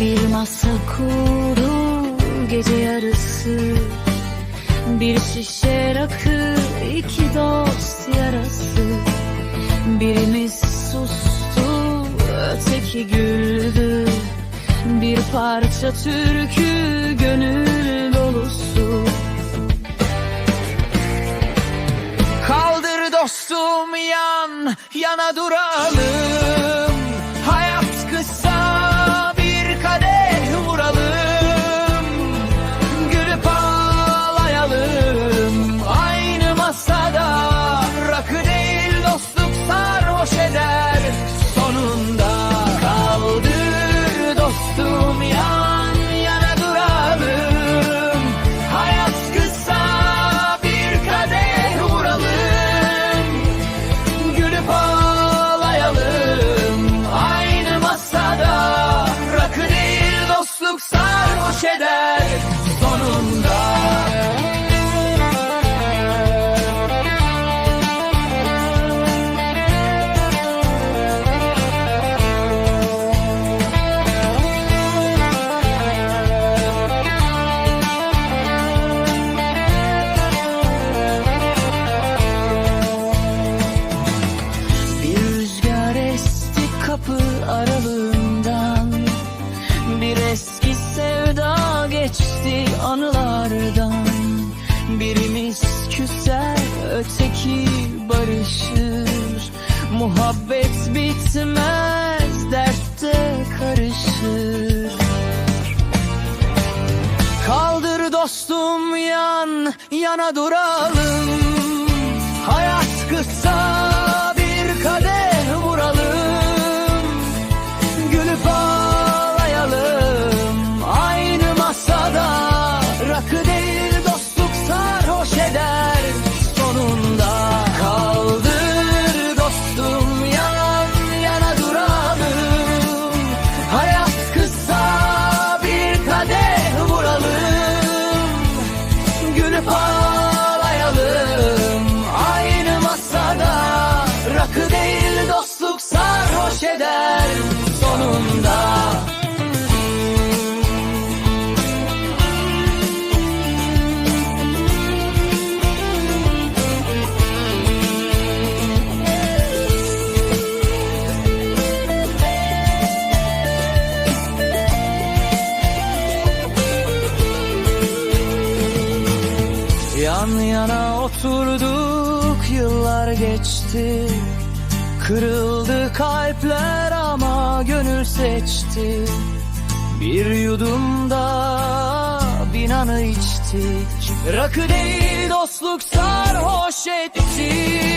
Bir masa kurdum gece yarısı. Bir şişe rakı iki dost yarası. Birimiz sustu öteki güldü. Bir parça türkü gönül dolusu. Kaldır dostum yan yana duralım. Öteki barışır. Muhabbet bitmez dertte karışır. Kaldır dostum yan yana duralım. Hayat kısa sarhoş eder Sonunda. Yan yana oturduk yıllar geçti Kırıldı kalpler ama gönül seçti. Bir yudumda bin anı içtik Rakı değil dostluk sarhoş etti